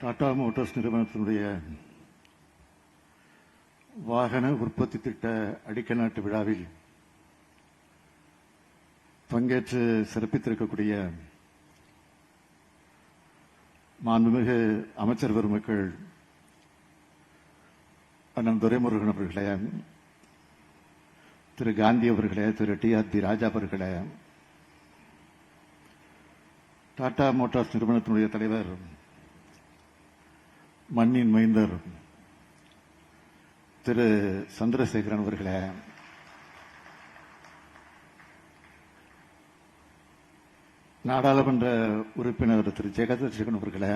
Tata Motors நிறுவனத்தினுடைய வாகன உற்பத்தி திட்ட அடிக்க நாட்டு விழாவில் பங்கேற்று சிறப்பித்திருக்கக்கூடிய மாண்புமிகு அமைச்சர் பெருமக்கள் அண்ணன் துரைமுருகன் அவர்களே திரு காந்தி அவர்களே Thiru T R T Raja அவர்களே டாடா மோட்டார்ஸ் நிறுவனத்தினுடைய தலைவர் மண்ணின் மைந்தர் திரு சந்திரசேகரன் அவர்களே நாடாளுமன்ற உறுப்பினர் திரு ஜெகதர்ஷகன் அவர்களே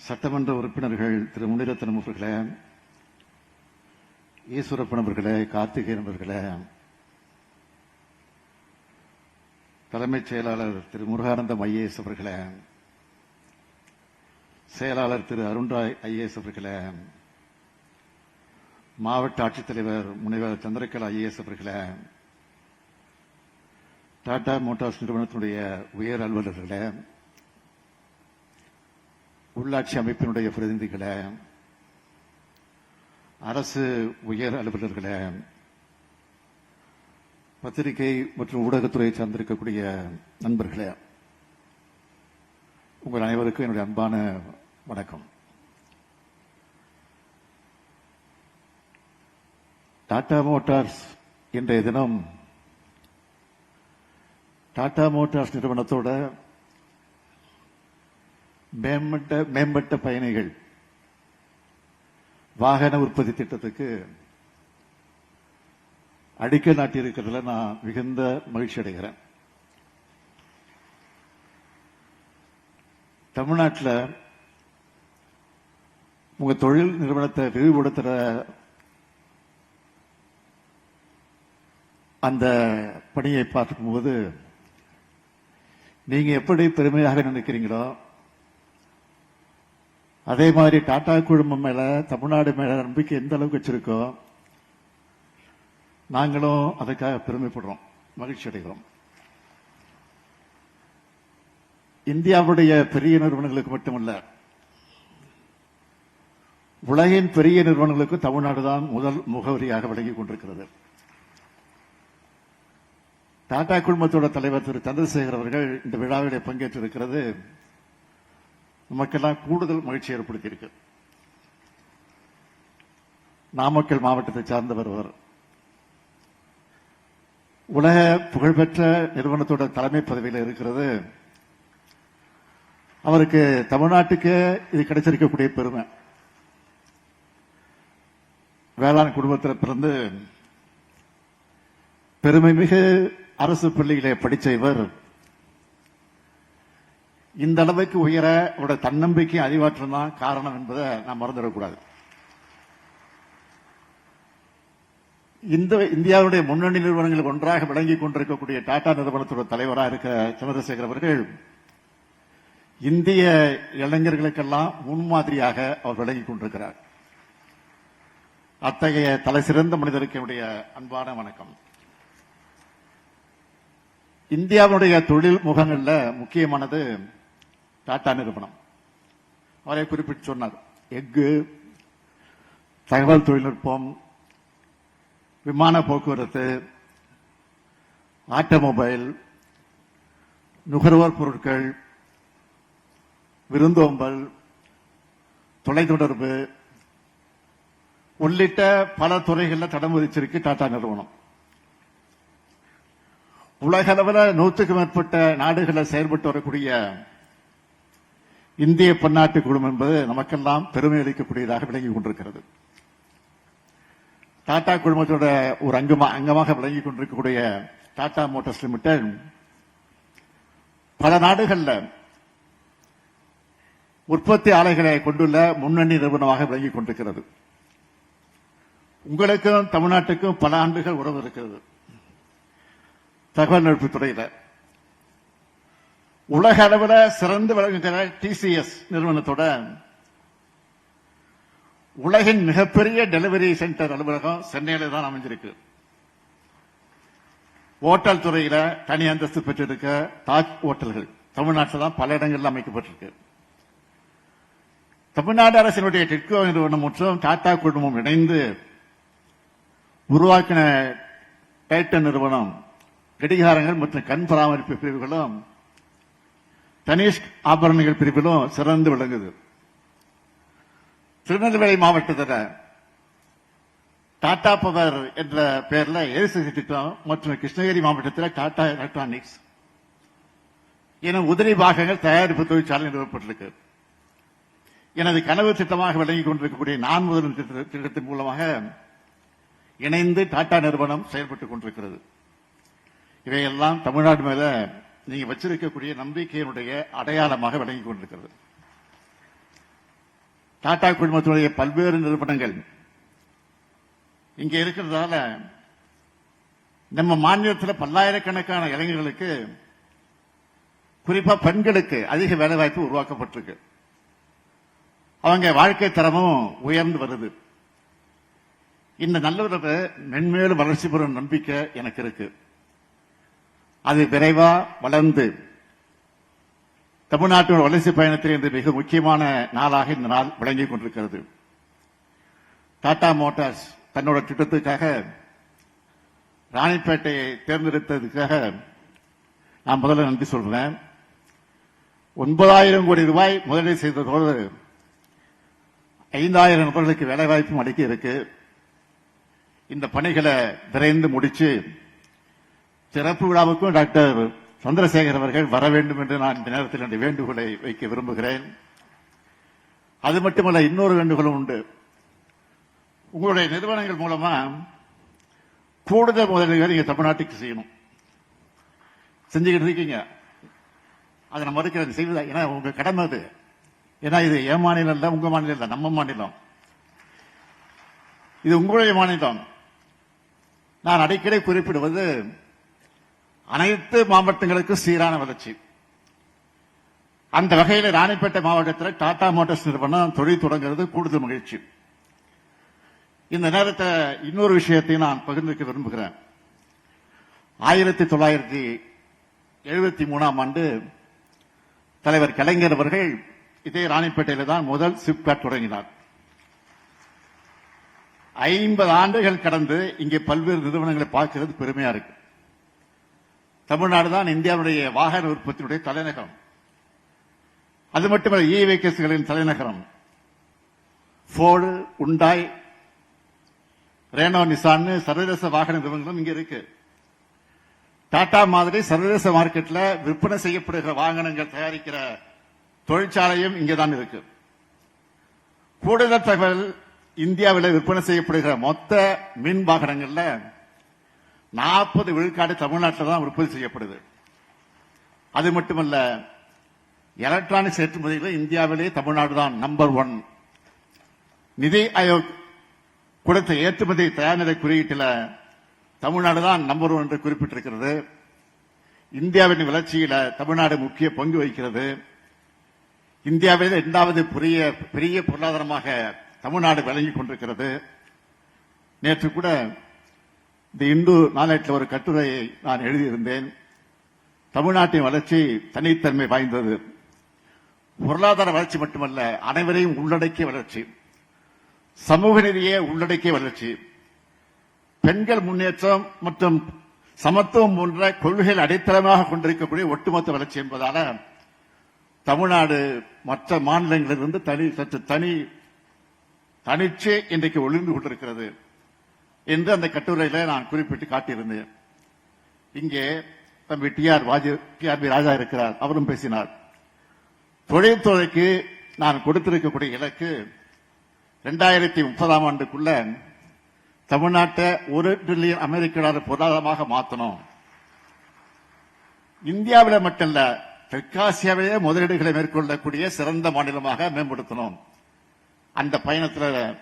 சட்டமன்ற உறுப்பினர்கள் திரு முனிரத்னம் அவர்களே ஈஸ்வரப்பன் அவர்களே கார்த்திகேயன் அவர்களே தலைமைச் செயலாளர் திரு முருகானந்தம் ஐஏஎஸ் அவர்களே செயலாளர் திரு அருண்ராய் ஐஏஎஸ் அவர்களே மாவட்ட ஆட்சித்தலைவர் முனைவர் சந்திரகலா ஐஏஎஸ் அவர்களே டாடா மோட்டார்ஸ் நிறுவனத்தினுடைய உயர் அலுவலர்களே உள்ளாட்சி அமைப்பினுடைய பிரதிநிதிகளே அரசு உயர் அலுவலர்களே பத்திரிகை மற்றும் ஊடகத்துறையை சார்ந்திருக்கக்கூடிய நண்பர்களே உங்கள் அனைவருக்கும் என்னுடைய அன்பான வணக்கம். டாடா மோட்டார்ஸ் இன்றைய தினம் டாடா மோட்டார்ஸ் நிறுவனத்தோட மேம்பட்ட மேம்பட்ட பயணிகள் வாகன உற்பத்தி திட்டத்துக்கு அடிக்கல் நாட்டியிருக்கிறதுல நான் மிகுந்த மகிழ்ச்சி அடைகிறேன். தமிழ்நாட்டில் உங்க தொழில் நிறுவனத்தை விரிவுபடுத்துற அந்த பணியை பார்க்கும்போது நீங்க எப்படி பெருமையாக நினைக்கிறீங்களோ அதே மாதிரி டாடா குழுமம் மேல தமிழ்நாடு மேல நம்பிக்கை எந்த அளவுக்கு வச்சிருக்கோ நாங்களும் அதுக்காக பெருமைப்படுறோம் மகிழ்ச்சி அடைகிறோம். இந்தியாவுடைய பெரிய நிறுவனங்களுக்கு மட்டுமல்ல உலகின் பெரிய நிறுவனங்களுக்கு தமிழ்நாடு தான் முதல் முகவரியாக விளங்கிக் கொண்டிருக்கிறது. டாடா குழுமத்தோட தலைவர் திரு சந்திரசேகர் அவர்கள் இந்த விழாவில் பங்கேற்றிருக்கிறது. நமக்கெல்லாம் கூடுதல் மகிழ்ச்சி ஏற்படுத்தியிருக்கு. நாமக்கல் மாவட்டத்தை சார்ந்தவர் அவர். உலக புகழ்பெற்ற நிறுவனத்தோட தலைமை பதவியில் இருக்கிறது. அவருக்கு தமிழ்நாட்டுக்கு இது கிடைச்சிருக்கக்கூடிய பெருமை. வேளாண் குடும்பத்தில் பிறந்து பெருமை மிகு அரசு பள்ளியிலே படிச்ச இவர். இந்த அளவுக்கு உயர அவருடைய தன்னம்பிக்கை அறிவாற்றம் தான் காரணம் என்பதை நாம் மறந்துடக்கூடாது. இந்த இந்தியாவுடைய முன்னணி நிறுவனங்கள் ஒன்றாக விளங்கிக் கொண்டிருக்கக்கூடிய டாடா நிறுவனத்தோட தலைவராக இருக்க சந்திரசேகர் அவர்கள் இந்திய இளைஞர்களுக்கெல்லாம் முன்மாதிரியாக அவர் விளங்கிக் கொண்டிருக்கிறார். அத்தகைய தலை சிறந்த மனிதருக்கு என்னுடைய அன்பான வணக்கம். இந்தியாவுடைய தொழில் முகங்கள்ல முக்கியமானது டாடா நிறுவனம். அவரை குறிப்பிட்டு சொன்னார் எஃகு தகவல் தொழில்நுட்பம் விமான போக்குவரத்து ஆட்டோமொபைல் நுகர்வோர் பொருட்கள் விருந்தோம்பல் தொலைத்தொடர்பு உள்ளிட்ட பல துறைகளில் தடம் விதிச்சிருக்கு டாடா நிறுவனம். உலக அளவில் நூற்றுக்கும் மேற்பட்ட நாடுகளில் செயல்பட்டு வரக்கூடிய இந்திய பன்னாட்டு குழுமம் என்பது நமக்கெல்லாம் பெருமை அளிக்கக்கூடியதாக விளங்கிக் கொண்டிருக்கிறது. டாடா குழுமத்தோட ஒரு அங்கமா அங்கமாக விளங்கிக் கொண்டிருக்கக்கூடிய டாடா மோட்டார்ஸ் லிமிடெட் பல நாடுகளில் உற்பத்தி ஆலைகளை கொண்டுள்ள முன்னணி நிறுவனமாக விளங்கிக் கொண்டிருக்கிறது. உங்களுக்கும் தமிழ்நாட்டுக்கும் பல ஆண்டுகள் உறவு இருக்கிறது. தகவல் நட்பு துறையில. உலக அளவில் சிறந்து விளங்குகிற டிசிஎஸ் நிறுவனத்தோட உலகின் மிகப்பெரிய டெலிவரி சென்டர் அலுவலகம் சென்னையில தான் அமைஞ்சிருக்கு. ஓட்டல் துறையில தனி அந்தஸ்து பெற்றிருக்க தாஜ் ஓட்டல்கள் தமிழ்நாட்டில் தான் பல இடங்களில் அமைக்கப்பட்டிருக்கு. தமிழ்நாடு அரசினுடைய டெட்கோ நிறுவனம் மற்றும் டாடா குழுமம் இணைந்து உருவாக்கின டைட்டன் நிறுவனம் கடிகாரங்கள் மற்றும் கண் பராமரிப்பு பிரிவுகளும் தனிஷ்க் ஆபரணங்கள் பிரிவிலும் சிறந்து விளங்குது. திருநெல்வேலி மாவட்டத்தில் டாடா பவர் என்ற பெயர்ல எரிசக்தி திட்டம் மற்றும் கிருஷ்ணகிரி மாவட்டத்தில் டாடா எலக்ட்ரானிக்ஸ் என உதிரி பாகங்கள் தயாரிப்பு தொழிற்சாலை நிறுவப்பட்டிருக்கு. எனது கனவு திட்டமாக விளங்கிக் கொண்டிருக்கக்கூடிய நான் முதல் திட்ட- திட்டத்தின் மூலமாக இணைந்து டாடா நிறுவனம் செயல்பட்டுக் கொண்டிருக்கிறது. இவையெல்லாம் தமிழ்நாடு மேல நீங்க வச்சிருக்கக்கூடிய நம்பிக்கையினுடைய அடையாளமாக விளங்கிக் கொண்டிருக்கிறது. டாடா குழுமத்தினுடைய பல்வேறு நிறுவனங்கள் இங்க இருக்கிறதால நம்ம மாநிலத்தில் பல்லாயிரக்கணக்கான இளைஞர்களுக்கு குறிப்பா பெண்களுக்கு அதிக வேலைவாய்ப்பு உருவாக்கப்பட்டிருக்கு. அவங்க வாழ்க்கை தரமும் உயர்ந்து வருது. இந்த நல்லுறவு மென்மேலும் வளர்ச்சி பெறும் நம்பிக்கை எனக்கு இருக்கு. அது விரைவா வளர்ந்து தமிழ்நாட்டின் வளர்ச்சி பயணத்தில் இன்று மிக முக்கியமான நாளாக இந்த நாள் விளங்கிக் கொண்டிருக்கிறது. டாடா மோட்டார்ஸ் தன்னோட திட்டத்துக்காக ராணிப்பேட்டையை தேர்ந்தெடுத்ததுக்காக நான் முதல்ல நன்றி சொல்றேன். ஒன்பதாயிரம் கோடி ரூபாய் முதலீடு செய்ததோடு ஐந்தாயிரம் நபர்களுக்கு வேலைவாய்ப்பும் அளிக்க இருக்கு இந்த பணிகளை விரைந்து முடிச்சு சிறப்பு விழாவுக்கும் டாக்டர் சந்திரசேகர் அவர்கள் வர வேண்டும் என்று நான் இந்த நேரத்தில் என்னுடைய வேண்டுகோளை வைக்க விரும்புகிறேன். அது மட்டுமல்ல இன்னொரு வேண்டுகோளும் உண்டு. உங்களுடைய நிறுவனங்கள் மூலமா கூடுதல் முதலீடுகளை நீங்க தமிழ்நாட்டுக்கு செய்யணும். செஞ்சுக்கிட்டு இருக்கீங்க. அதை நம்ம மறுக்கிறது செய்வதா ஏன்னா உங்க கடமை அது. ஏன்னா இது என் மாநிலம் இல்லை உங்க மாநிலம் இல்லை நம்ம மாநிலம். இது உங்களுடைய மாநிலம். நான் அடிக்கடி குறிப்பிடுவது அனைத்து மாவட்டங்களுக்கும் சீரான வளர்ச்சி. அந்த வகையில் ராணிப்பேட்டை மாவட்டத்தில் டாடா மோட்டார்ஸ் நிறுவனம் தொழில் தொடங்குறது கூடுதல் மகிழ்ச்சி. இந்த நேரத்தில் இன்னொரு விஷயத்தை நான் பகிர்ந்துக்க விரும்புகிறேன். ஆயிரத்தி தொள்ளாயிரத்தி எழுபத்தி மூணாம் ஆண்டு தலைவர் கலைஞர் அவர்கள் இதே ராணிப்பேட்டையில தான் முதல் சிப்காட் தொடங்கினார். ஐம்பது ஆண்டுகள் கடந்து இங்கே பல்வேறு நிறுவனங்களை பார்க்கிறது பெருமையா இருக்கு. தமிழ்நாடு தான் இந்தியாவுடைய வாகன உற்பத்தியுடைய தலைநகரம். அது மட்டுமல்ல இ வெஹிக்கிள்ஸ்களின் தலைநகரம். ஃபோர்டு உண்டாய் ரேனோ நிசான்னு சர்வதேச வாகன நிறுவனங்களும் இங்க இருக்கு. டாடா மாதிரி சர்வதேச மார்க்கெட்ல விற்பனை செய்யப்படுகிற வாகனங்கள் தயாரிக்கிற தொழிற்சாலையும் இங்கதான் இருக்கு. கூடுதல் தகவல் இந்தியாவில் விற்பனை செய்யப்படுகிற மொத்த மின் வாகனங்கள்ல நாற்பது விழுக்காடு தமிழ்நாட்டில் தான் உற்பத்தி செய்யப்படுது. அது மட்டுமல்ல எலக்ட்ரானிக்ஸ் ஏற்றுமதியில் இந்தியாவிலே தமிழ்நாடு தான் நம்பர் ஒன் நிதி ஆயோக் கொடுத்த ஏற்றுமதி தயார்நிலை குறியீட்டில் தமிழ்நாடு தான் நம்பர் ஒன் என்று குறிப்பிட்டிருக்கிறது. இந்தியாவின் வளர்ச்சியில தமிழ்நாடு முக்கிய பங்கு வகிக்கிறது. இந்தியாவில் இரண்டாவது பெரிய பெரிய பொருளாதாரமாக தமிழ்நாடு விளங்கிக் கொண்டிருக்கிறது. நேற்று கூட இந்த இந்து நாளேட்டில் ஒரு கட்டுரையை நான் எழுதியிருந்தேன். தமிழ்நாட்டின் வளர்ச்சி தனித்தன்மை வாய்ந்தது. பொருளாதார வளர்ச்சி மட்டுமல்ல அனைவரையும் உள்ளடக்கிய வளர்ச்சி. சமூக நிதியே உள்ளடக்கிய வளர்ச்சி. பெண்கள் முன்னேற்றம் மற்றும் சமத்துவம் போன்ற கொள்கைகள் அடித்தளமாக கொண்டிருக்கக்கூடிய ஒட்டுமொத்த வளர்ச்சி என்பதால தமிழ்நாடு மற்ற மாநிலங்களிலிருந்து தனி சற்று தனி தனிச்சே இன்றைக்கு ஒளிர்ந்து கொண்டிருக்கிறது என்று அந்த கட்டுரையில நான் குறிப்பிட்டு காட்டியிருந்தேன். இங்கே தம்பி டி ஆர் வாஜு டி ஆர் பி ராஜா இருக்கிறார். அவரும் பேசினார். தொழில்துறைக்கு நான் கொடுத்திருக்கக்கூடிய இலக்கு இரண்டாயிரத்தி முப்பதாம் ஆண்டுக்குள்ள தமிழ்நாட்டை ஒரு டிரில்லியன் அமெரிக்க டாலர் பொருளாதாரமாக மாற்றணும் இந்தியாவில் மட்டுமல்ல தெற்காசியாவிலேயே முதலீடுகளை மேற்கொள்ளக்கூடிய சிறந்த மாநிலமாக மேம்படுத்தணும். அந்த பயணத்தில்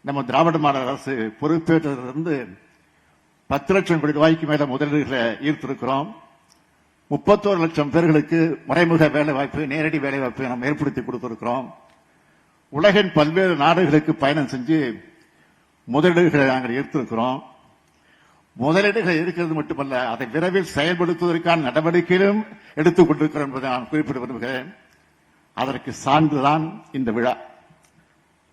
நம்ம திராவிட மாடல் அரசு பொறுப்பேற்றதிலிருந்து பத்து லட்சம் கோடி ரூபாய்க்கு மேல முதலீடுகளை ஈர்த்திருக்கிறோம். முப்பத்தோரு லட்சம் பேர்களுக்கு மறைமுக வேலை வாய்ப்பு நேரடி வேலை வாய்ப்பு நம்ம ஏற்படுத்தி கொடுத்திருக்கிறோம். உலகின் பல்வேறு நாடுகளுக்கு பயணம் செஞ்சு முதலீடுகளை நாங்கள் ஈர்த்திருக்கிறோம். முதலீடுகள் இருக்கிறது மட்டுமல்ல அதை விரைவில் செயல்படுத்துவதற்கான நடவடிக்கையிலும் எடுத்துக் கொண்டிருக்கிறோம் என்பதை நான் குறிப்பிட விரும்புகிறேன். அதற்கு சான்றுதான் இந்த விழா.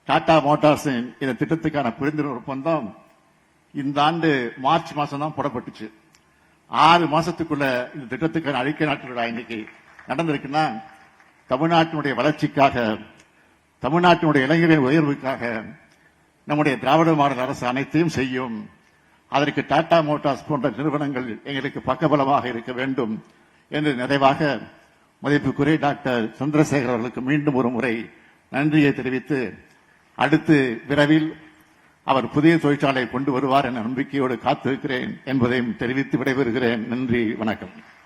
டாடா மோட்டார்ஸின் இந்த திட்டத்துக்கான புரிந்துணர்வு ஒப்பந்தம் இந்த ஆண்டு மார்ச் மாசம் தான் போடப்பட்டுச்சு. ஆறு மாசத்துக்குள்ள இந்த திட்டத்துக்கான அறிக்கை நாட்களோட இன்னைக்கு நடந்திருக்குன்னா தமிழ்நாட்டினுடைய வளர்ச்சிக்காக தமிழ்நாட்டினுடைய இளைஞர்களின் உயர்வுக்காக நம்முடைய திராவிட மாடல் அரசு அனைத்தையும் செய்யும். அதற்கு டாடா மோட்டார்ஸ் போன்ற நிறுவனங்கள் எங்களுக்கு பக்கபலமாக இருக்க வேண்டும் என்று நிறைவாக மதிப்புக்குரிய டாக்டர் சந்திரசேகர் அவர்களுக்கு மீண்டும் ஒரு முறை நன்றியை தெரிவித்து அடுத்து விரைவில் அவர் புதிய தொழிற்சாலை கொண்டு வருவார் என நம்பிக்கையோடு காத்திருக்கிறேன் என்பதையும் தெரிவித்து விடைபெறுகிறேன். நன்றி வணக்கம்.